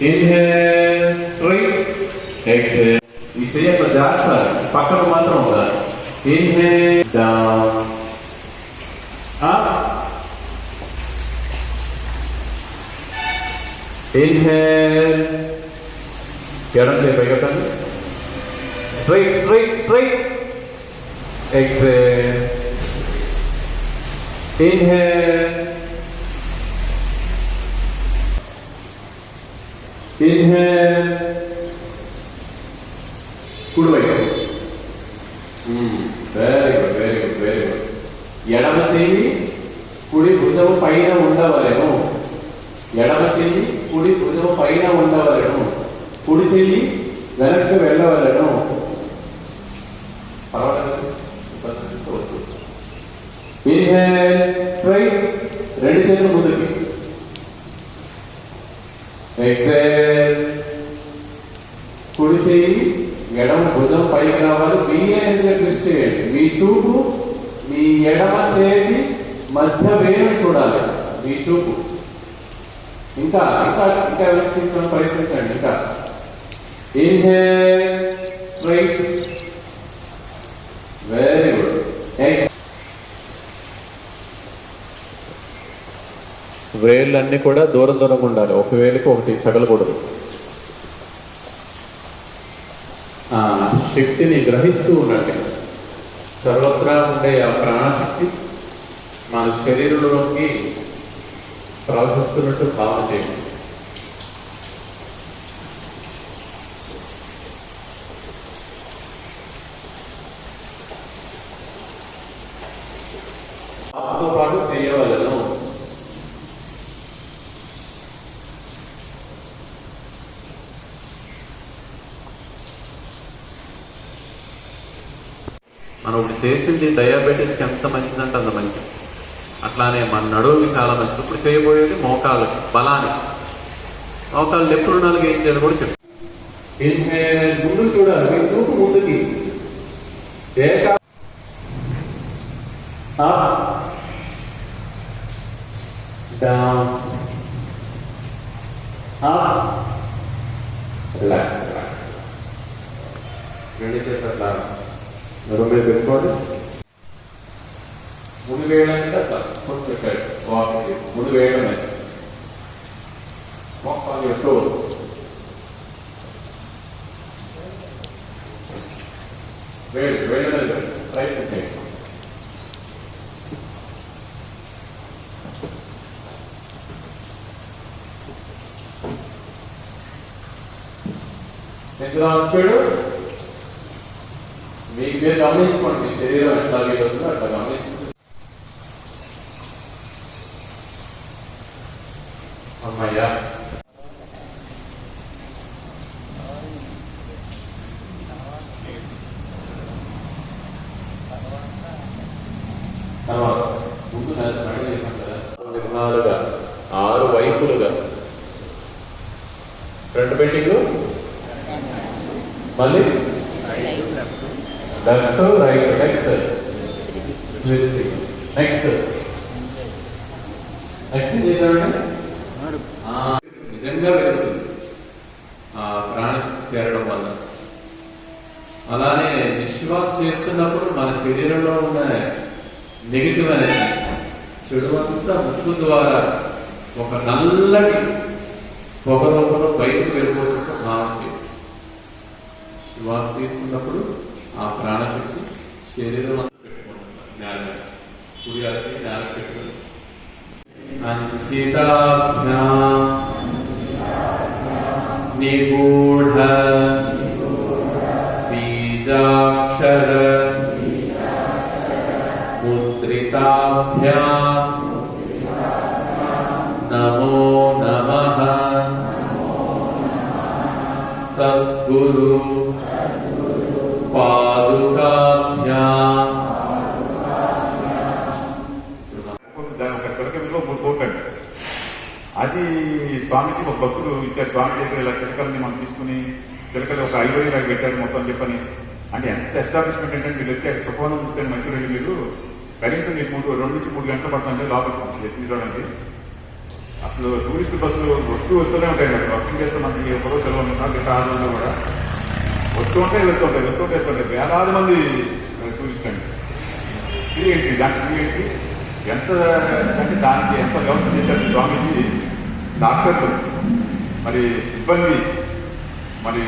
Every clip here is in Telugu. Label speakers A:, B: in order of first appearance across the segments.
A: Inhale, straight. Exhale. ఈ చెయ్యి అట్లా జాగ్రత్త పక్కకు మాత్రం ఉండాలి ఇన్హేల్ డౌన్ అప్ ఇన్హేల్ ఎడం చేయి పైకెత్తండి straight straight straight exhale inhale inhale కుడివైపు very good very good very good ఎడమ చెయ్యి కుడి భుజము పైన ఉండవలెను. ఎడమ చెయ్యి కుడి భుజము పైన ఉండవలెను. కుడి చెయ్యి వెనక్కి వెళ్ళవలెను. పర్వాలేదు రెండు చేతులు ముందుకి ఎక్సేల్ కుడి చెయ్యి ఎడమ భుజం వాళ్ళు రావాలి మీరే ట్విస్ట్ చేయండి మీ చూపు మీ ఎడమ చేతి మధ్య వేణు చూడాలి. మీ చూపు. ఇంకా ఇంకా ఇంకా వెనక్కి ప్రయత్నించండి ఇంకా. ఇన్హేల్ స్ట్రైట్ వెరీ గుడ్ వేళ్ళన్నీ కూడా దూరం దూరంగా ఉండాలి. ఒక వేలికి ఒకటి తగలకూడదు ఆ శక్తిని గ్రహిస్తూ ఉండండి. సర్వత్రా ఉండే ఆ ప్రాణశక్తి మన శరీరంలోకి ప్రవహిస్తున్నట్టు భావన చేయండి. శ్వాసతో పాటు చేయవాలి మనం చేసింది డయాబెటీస్కి ఎంత మంచిదంటే అంత మంచిది. అట్లానే మన నడువుకి చాలా మంచిది. ఇప్పుడు చేయబోయేది మోకాళ్ళకి బలానికి. మోకాళ్ళు ఎప్పుడు నాలుగు ఏం చేయాలి కూడా చెప్పు. ముందు చూడాలి మీ చూపు ముందుకి. ఏకా down, up, relax, relax. రెండు చేతులు అట్లా నడుము మీద పెట్టుకోండి ముడి వేయడానికి అట్లా కొంచెం పెట్టాడు వాకింగ్ ముడి వేయడమే వాక్ ఆన్ యువర్ మీరు గమనించుకోండి మీ శరీరం ఎట్లా వీలుతుందో అట్లా గమనించుకోండి అమ్మయ్యా తర్వాత ముందు ఆరు వైపులుగా. ఫ్రంట్ బెట్టింగ్ మళ్ళీ? Left right next next next చేశారండి ఆ, నిజంగా పెరుగుతుంది ఆ ప్రాణం చేరడం వల్ల. అలానే నిశ్వాస చేస్తున్నప్పుడు మన శరీరంలో ఉన్న నెగిటివ్ అనేది చెడు అంతా ముక్కు ద్వారా ఒక నల్లటి పొగ రూపంలో బయటకు వెళ్ళిపోతున్న భావం చేయాలి శ్వాస తీసుకున్నప్పుడు ఆ ప్రాణశక్తి శరీరం అంతా పెట్టుకుంటుంది నేల అంచితాభ్యా నిగూఢ బీజాక్షర ముద్రితాభ్యా నమో నమ. సద్గురు
B: అది స్వామికి ఒక భక్తుడు ఇచ్చారు. స్వామి దగ్గర ఇలా చిలకల్ని మనం తీసుకుని చిలకలు ఒక ఐదు వేలు పెట్టారు మొత్తం చెప్పని. అంటే ఎంత ఎస్టాబ్లిష్మెంట్ ఏంటంటే వీళ్ళు వచ్చారు సుఖవనం చూస్తే మంచి వెళ్ళి మీరు కనీసం మీకు మూడు రెండు నుంచి మూడు గంటలు పడుతుంది లోపలికి ఎత్తి చూడండి. అసలు టూరిస్ట్ బస్సులు వస్తూ వస్తూనే ఉంటాయి కదా. వర్కింగ్ చేస్తే మనకి ఒకరో సెలవు ఉంటాం మిగతా కూడా? వస్తూ ఉంటాయి వెళ్తూ ఉంటాయి వస్తూ ఉంటాయి వేలాది మంది టూరిస్ట్ అండి. ఇది ఏంటి? దానికి ఏంటి? ఎంత అంటే దానికి ఎంత వ్యవస్థ చేశారు స్వామీజీ? డాక్టర్లు మరి సిబ్బంది మరి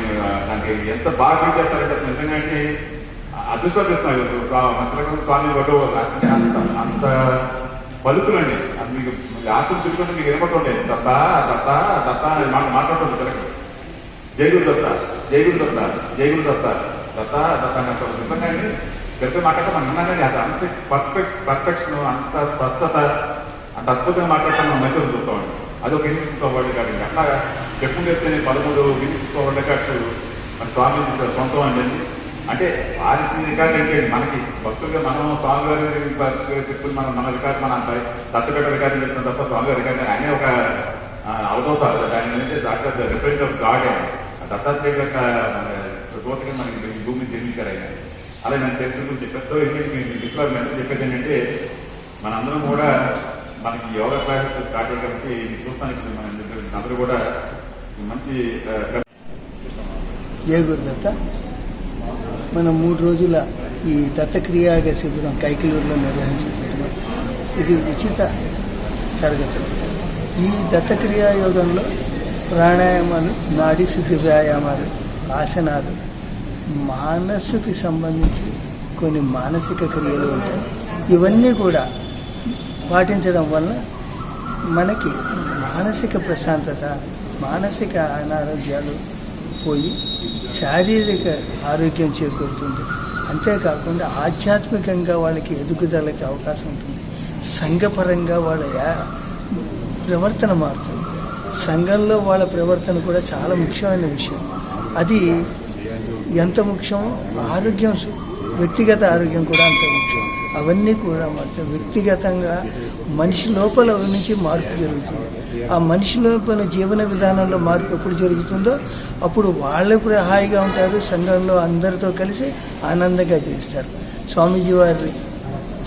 B: దానికి ఎంత బాగా ఫీల్ చేస్తారంటే అసలు నిజంగా అంటే అదృష్టపిస్తున్నారు మంచరకం స్వామి వడ్డో అంటే అంత అంత పలుకులండి అది మీకు ఆశలు తిరుగుతుంటే మీకు ఏమంటుండే దత్త దత్త దత్త అని మాట మాట్లాడుతుంది కరెక్ట్ జైగురు దత్త జైగురు దత్త జైగురు దత్త. దత్త దత్త అని అసలు నిజంగా అండి చెప్పే మాట్లాడితే అది అంత పర్ఫెక్ట్ పర్ఫెక్షన్ అంత స్పష్టత అంత అద్భుతంగా మాట్లాడతాం మనం మెసేజ్ చూస్తామండి. అదొక ఒక ఇన్స్టిట్యూట్ వరల్డ్ కార్డ్ అండి అట్లా చెప్పుకుంటే పదమూడు ఇన్స్టిట్యూట్ వరల్డ్ కార్డ్స్ మన స్వామి సొంతం అండి అంటే వారికి రికార్డు అంటే మనకి భక్తులుగా మనం స్వామి గారి చెప్తున్న మనం మన రికార్డు మన దత్తపేట రికార్డు చెప్తాం తప్ప స్వామి గారి రికార్డు ఆయనే ఒక అవతవుతారు ఆయన ఏంటంటే doctor represent of God Dattatreya యొక్క తోటగా మనకి ఈ భూమిని జన్మించారు ఆయన. అలా నేను తెలుసుకుని గురించి చెప్పాను సో ఇది మీకు మిత్రులు చెప్పేది ఏంటంటే మనందరం కూడా మనకి యోగా క్లాసెస్ స్టార్ట్ అయ్యడానికి చూస్తాను ఇప్పుడు మన అందరూ కూడా మంచి
C: ఏ గురుదత్త? మనం మూడు రోజుల ఈ దత్తక్రియాగ శిబిరం కైకలూరులో నిర్వహించుకుంటున్నాం ఇది ఉచిత తరగతి. ఈ దత్తక్రియా యోగంలో ప్రాణాయామాలు నాడీ శుద్ధి వ్యాయామాలు ఆసనాలు మనస్సుకి సంబంధించి కొన్ని మానసిక క్రియలు ఉంటాయి. ఇవన్నీ కూడా పాటించడం వల్ల మనకి మానసిక ప్రశాంతత మానసిక అనారోగ్యాలు పోయి శారీరక ఆరోగ్యం చేకూరుతుంది. అంతేకాకుండా ఆధ్యాత్మికంగా వాళ్ళకి ఎదుగుదలకి అవకాశం ఉంటుంది. సంఘపరంగా వాళ్ళ యా- ప్రవర్తన మారుతుంది. సంఘంలో వాళ్ళ ప్రవర్తన కూడా చాలా ముఖ్యమైన విషయం. అది ఎంత ముఖ్యమో ఆరోగ్యం వ్యక్తిగత ఆరోగ్యం కూడా అంత ముఖ్యం. అవన్నీ కూడా మొత్తం వ్యక్తిగతంగా మనిషి లోపల నుంచి మార్పు జరుగుతుంది. ఆ మనిషి లోపల జీవన విధానంలో మార్పు ఎప్పుడు జరుగుతుందో అప్పుడు వాళ్ళు కూడా హాయిగా ఉంటారు సంఘంలో అందరితో కలిసి ఆనందంగా జీవిస్తారు. స్వామీజీ వారి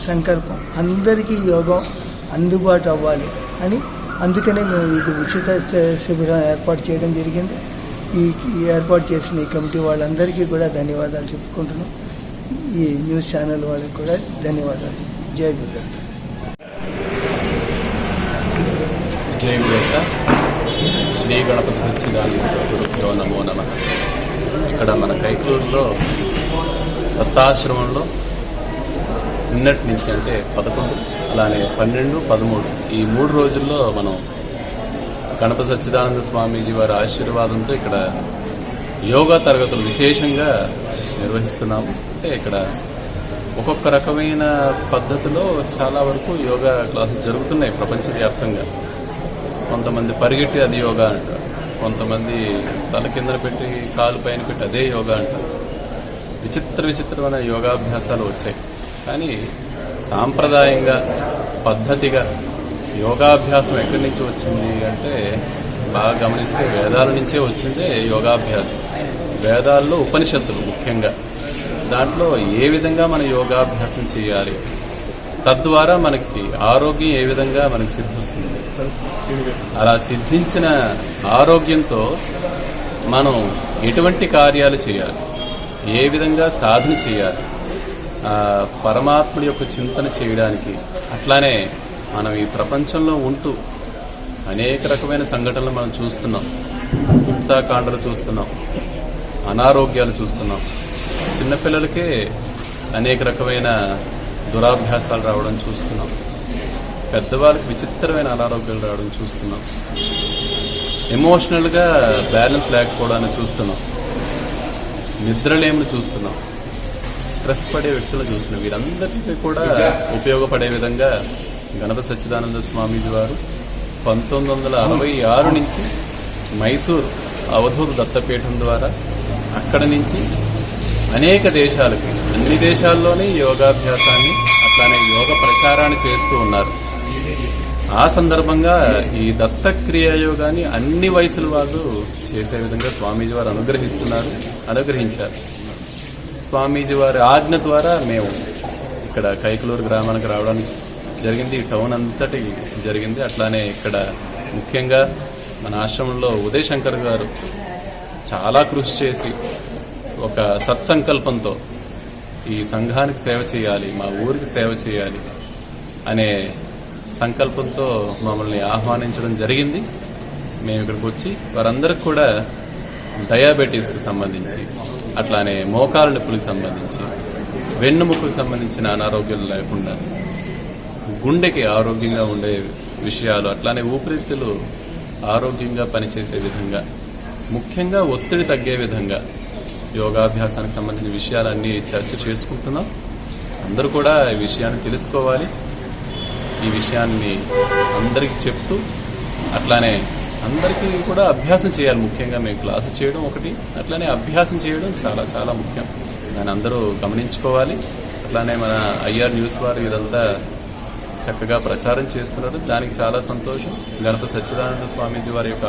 C: సంకల్పం అందరికీ యోగం అందుబాటు అవ్వాలి అని అందుకనే మేము ఇది ఉచిత శిబిరం ఏర్పాటు చేయడం జరిగింది. ఈ ఏర్పాటు చేసిన ఈ కమిటీ వాళ్ళందరికీ కూడా ధన్యవాదాలు చెప్పుకుంటున్నాం. ఈ న్యూస్ ఛానల్ వాళ్ళకి కూడా ధన్యవాదాలు. జై గురుదత్త.
A: జై గురుదత్త. శ్రీ గణపతి సచ్చిదానంద నమో నమ. ఇక్కడ మన కైకలూరులో దత్తాశ్రమంలో నిన్నటి నుంచి అంటే పదకొండు అలానే పన్నెండు పదమూడు ఈ మూడు రోజుల్లో మనం గణపతి సచ్చిదానంద స్వామీజీ వారి ఆశీర్వాదంతో ఇక్కడ యోగా తరగతులు విశేషంగా నిర్వహిస్తున్నాము. అంటే ఇక్కడ ఒక్కొక్క రకమైన పద్ధతిలో చాలా వరకు యోగా క్లాసులు జరుగుతున్నాయి ప్రపంచవ్యాప్తంగా. కొంతమంది పరిగెట్టి అది యోగా అంటారు. కొంతమంది తల కింద పెట్టి కాలు పైన పెట్టి అదే యోగా అంటారు. విచిత్ర విచిత్రమైన యోగాభ్యాసాలు వచ్చాయి. కానీ సాంప్రదాయంగా పద్ధతిగా యోగాభ్యాసం ఎక్కడి నుంచి వచ్చింది అంటే బాగా గమనిస్తే వేదాల నుంచే వచ్చిందే యోగాభ్యాసం. వేదాల్లో ఉపనిషత్తులు ముఖ్యంగా. దాంట్లో ఏ విధంగా మన యోగాభ్యాసం చేయాలి? తద్వారా మనకి ఆరోగ్యం ఏ విధంగా మనకి సిద్ధిస్తుంది? అలా సిద్ధించిన ఆరోగ్యంతో మనం ఎటువంటి కార్యాలు చేయాలి? ఏ విధంగా సాధన చేయాలి? పరమాత్ముడి యొక్క చింతన చేయడానికి అట్లానే మనం ఈ ప్రపంచంలో ఉంటూ అనేక రకమైన సంఘటనలు మనం చూస్తున్నాం. హింసాకాండలు చూస్తున్నాం. అనారోగ్యాలు చూస్తున్నాం. చిన్నపిల్లలకే అనేక రకమైన దురాభ్యాసాలు రావడం చూస్తున్నాం. పెద్దవాళ్ళకి విచిత్రమైన అనారోగ్యాలు రావడం చూస్తున్నాం. ఎమోషనల్గా బ్యాలెన్స్ లేకపోవడాన్ని చూస్తున్నాం. నిద్రలేమిని చూస్తున్నాం. స్ట్రెస్ పడే వ్యక్తులను చూస్తున్నాం. వీరందరికీ కూడా ఉపయోగపడే విధంగా గణప సచ్చిదానంద స్వామీజీ వారు పంతొమ్మిది వందల అరవై ఆరు నుంచి మైసూర్ అవధూత దత్తపీఠం ద్వారా అక్కడి నుంచి అనేక దేశాలకి అన్ని దేశాల్లోనే యోగాభ్యాసాన్ని అట్లానే యోగ ప్రచారాన్ని చేస్తూ ఉన్నారు. ఆ సందర్భంగా ఈ దత్తక్రియ యోగాన్ని అన్ని వయసుల వాళ్ళు చేసే విధంగా స్వామీజీ వారు అనుగ్రహిస్తున్నారు అనుగ్రహించారు. స్వామీజీ వారి ఆజ్ఞ ద్వారా మేము ఇక్కడ కైకలూరు గ్రామానికి రావడానికి జరిగింది. ఈ టౌన్ అంతటి జరిగింది. అట్లానే ఇక్కడ ముఖ్యంగా మన ఆశ్రమంలో ఉదయ్ శంకర్ గారు చాలా కృషి చేసి ఒక సత్సంకల్పంతో ఈ సంఘానికి సేవ చేయాలి మా ఊరికి సేవ చేయాలి అనే సంకల్పంతో మమ్మల్ని ఆహ్వానించడం జరిగింది. మేము ఇక్కడికి వచ్చి వారందరికి కూడా డయాబెటీస్కి సంబంధించి అట్లానే మోకాల నొప్పులకు సంబంధించి వెన్నుముకకు సంబంధించిన అనారోగ్యాలు లేకుండా గుండెకి ఆరోగ్యంగా ఉండే విషయాలు అట్లానే ఊపిరితిత్తులు ఆరోగ్యంగా పనిచేసే విధంగా ముఖ్యంగా ఒత్తిడి తగ్గే విధంగా యోగాభ్యాసానికి సంబంధించిన విషయాలన్నీ చర్చ చేసుకుంటున్నాం. అందరూ కూడా ఈ విషయాన్ని తెలుసుకోవాలి. ఈ విషయాన్ని అందరికీ చెప్తూ అట్లానే అందరికీ కూడా అభ్యాసం చేయాలి. ముఖ్యంగా మేము క్లాసు చేయడం ఒకటి అట్లానే అభ్యాసం చేయడం చాలా చాలా ముఖ్యం. దాన్ని అందరూ గమనించుకోవాలి. అట్లానే మన ఐఆర్ న్యూస్ వారు ఇదంతా చక్కగా ప్రచారం చేస్తున్నారు. దానికి చాలా సంతోషం. గణపతి సచ్చిదానంద స్వామీజీ వారి యొక్క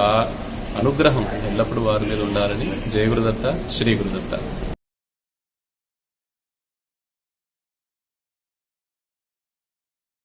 A: అనుగ్రహం ఎల్లప్పుడూ వారి మీద ఉండాలని జయ గురుదత్త శ్రీ గురుదత్త.